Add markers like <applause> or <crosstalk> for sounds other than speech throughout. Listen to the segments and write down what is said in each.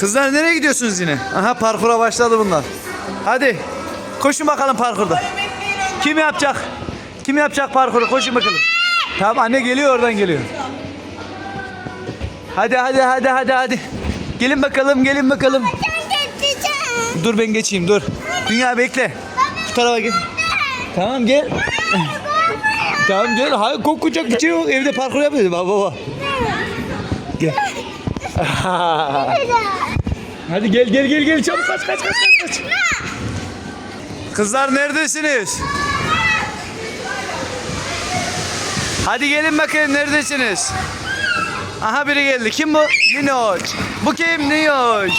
Kızlar nereye gidiyorsunuz yine? Aha parkura başladı bunlar. Hadi koşun bakalım parkurda. Kim yapacak? Kim yapacak parkuru? Koşun bakalım. Tamam anne geliyor oradan geliyor. Hadi hadi hadi hadi hadi. Gelin bakalım gelin bakalım. Dur ben geçeyim dur. Dünya bekle. Şu tarafa gel. Tamam gel. Tamam gel. Hayır kokacak bir şey yok. Evde parkur yapıyoruz baba baba. Gel. <laughs> Hadi gel gel gel gel çabuk kaç kaç kaç kaç. Kızlar neredesiniz? Hadi gelin bakayım neredesiniz? Aha biri geldi. Kim bu? Minoş. Bu kim? Niyoş.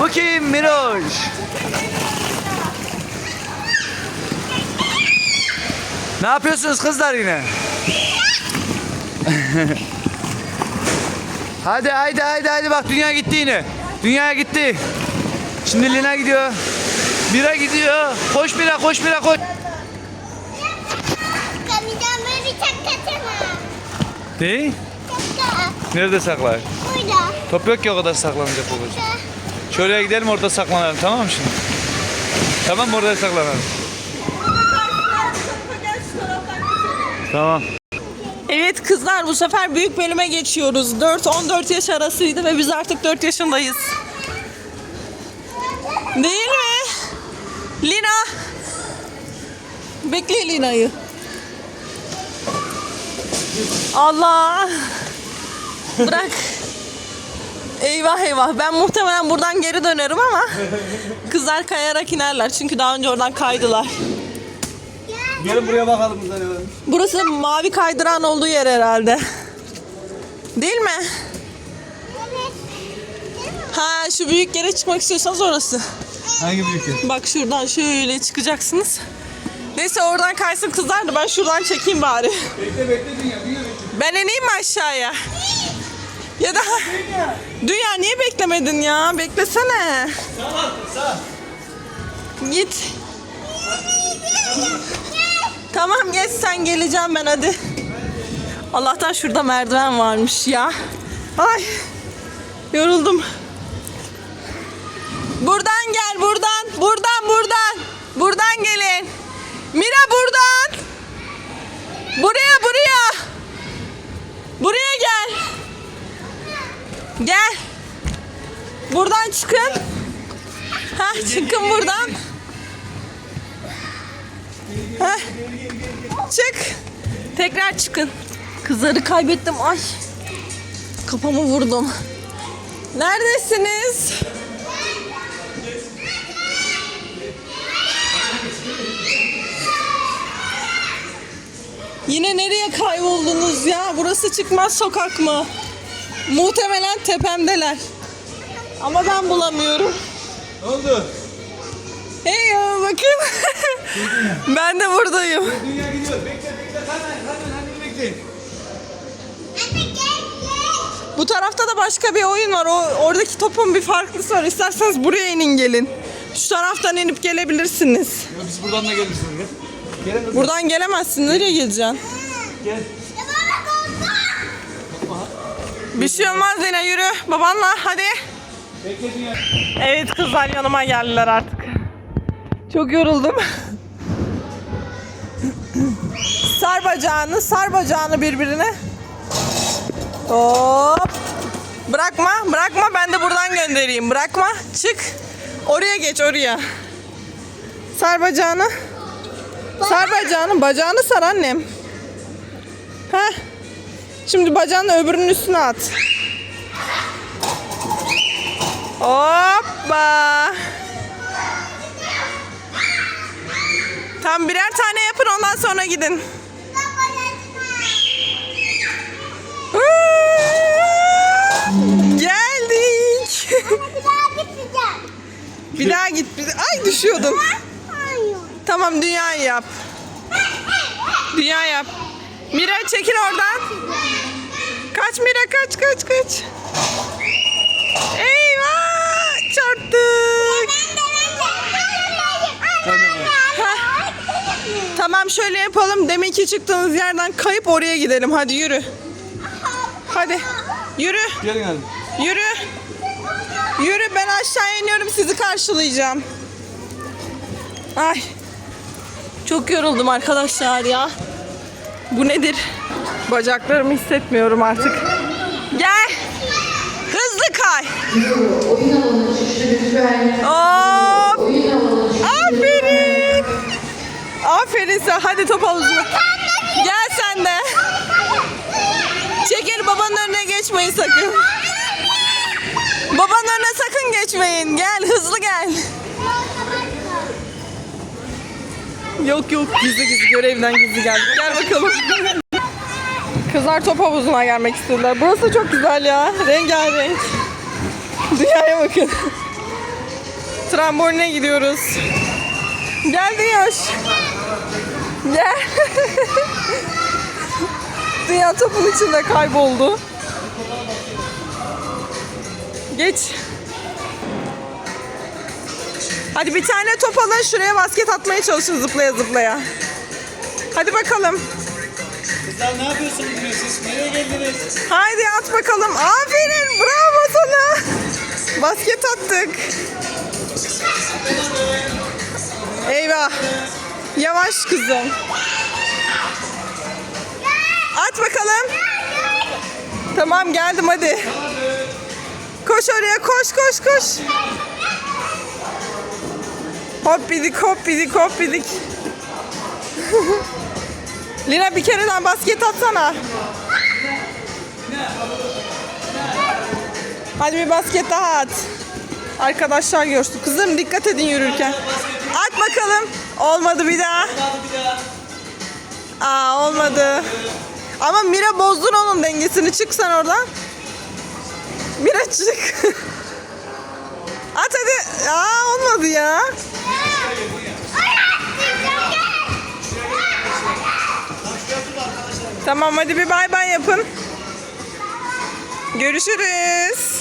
Bu kim? Miroş. Ne yapıyorsunuz kızlar yine? <laughs> hadi haydi haydi haydi bak dünya gitti yine. Dünya gitti. Şimdi Lina gidiyor. Bira gidiyor. Koş bira koş bira koş. Ne? Nerede saklar? Top yok ki o kadar saklanacak babacığım. Şöyle gidelim orada saklanalım tamam mı şimdi? Tamam orada saklanalım? Tamam. Evet kızlar bu sefer büyük bölüme geçiyoruz. 4-14 yaş arasıydı ve biz artık 4 yaşındayız. Değil mi? Lina. Bekle Lina'yı. Allah. Bırak. Eyvah eyvah. Ben muhtemelen buradan geri dönerim ama kızlar kayarak inerler. Çünkü daha önce oradan kaydılar. Gelin buraya bakalım kızlar. Burası mavi kaydıran olduğu yer herhalde. Değil mi? Ha şu büyük yere çıkmak istiyorsanız orası. Hangi büyük yer? Bak şuradan şöyle çıkacaksınız. Neyse oradan kaysın kızlar da ben şuradan çekeyim bari. Bekle bekle dünya. Dünya bekle. Ben ineyim mi aşağıya? Ya da Dünya niye beklemedin ya? Beklesene. Sağ sağ. Git. Tamam geç sen geleceğim ben hadi. Allah'tan şurada merdiven varmış ya. Ay yoruldum. Buradan gel buradan. Buradan buradan. Buradan gelin. Mira buradan. Buraya buraya. Buraya gel. Gel. Buradan çıkın. Ha çıkın buradan. Heh. Çık. Tekrar çıkın. Kızları kaybettim. Ay. Kafamı vurdum. Neredesiniz? Yine nereye kayboldunuz ya? Burası çıkmaz sokak mı? Muhtemelen tepemdeler. Ama ben bulamıyorum. Ne oldu? Hey ya bakın. <laughs> ben de buradayım. Dünya gidiyor. Bekle bekle. Hemen hemen hemen bekleyin. Bu tarafta da başka bir oyun var. O oradaki topun bir farklısı var. İsterseniz buraya inin gelin. Şu taraftan inip gelebilirsiniz. Ya biz buradan da geliriz. Gel. Gelin. Buradan gelemezsin. Nereye geleceksin? Gel. Bir şey olmaz yine yürü. Babanla hadi. Bekle. Evet kızlar yanıma geldiler artık. Çok yoruldum. sar bacağını, sar bacağını birbirine. Hop. Bırakma, bırakma ben de buradan göndereyim. Bırakma, çık. Oraya geç, oraya. Sar bacağını. Sar bacağını, bacağını sar annem. Heh. Şimdi bacağını öbürünün üstüne at. Hoppa. Tam birer tane yapın ondan sonra gidin. Geldik. bir daha git. Bir Ay düşüyordum. Tamam dünyayı yap. Dünya yap. Mira çekil oradan. Kaç Mira kaç kaç kaç. Eyvah şöyle yapalım. Deminki çıktığınız yerden kayıp oraya gidelim. Hadi yürü. Hadi. Yürü. Gelin hadi. Yürü. Yürü ben aşağı iniyorum sizi karşılayacağım. Ay. Çok yoruldum arkadaşlar ya. Bu nedir? Bacaklarımı hissetmiyorum artık. Gel. Hızlı kay. Oyun alanı çıkışı lütfen. Hop. Oyun alanı çıkışı Aferin. Aferin sen. Hadi top havuzuna. Gel sen de. Çekil babanın önüne geçmeyin sakın. Babanın önüne sakın geçmeyin. Gel hızlı gel. Yok yok gizli gizli görevden gizli geldik. Gel bakalım. Kızlar top havuzuna gelmek istediler. Burası çok güzel ya. Rengarenk. Dünyaya bakın. Tramboline gidiyoruz. Gel Dünya. Gel. Dünya topun içinde kayboldu. Geç. Hadi bir tane top alın şuraya basket atmaya çalışın zıplaya zıplaya. Hadi bakalım. Kızlar ne yapıyorsunuz yine siz? Nereye geldiniz? Haydi at bakalım. Aferin. Bravo sana. Basket attık. Eyvah. Yavaş kızım. At bakalım. Tamam geldim hadi. Koş oraya koş koş koş. Hop bidik hop bidik hop bidik. <laughs> Lina bir kereden basket atsana. Hadi bir basket daha at. Arkadaşlar görsün. Kızım dikkat edin yürürken. At bakalım. Olmadı bir daha. Aa olmadı. Ama Mira bozdun onun dengesini. Çık sen oradan. Mira çık. At hadi. Aa olmadı ya. Tamam hadi bir bay bay yapın. Görüşürüz.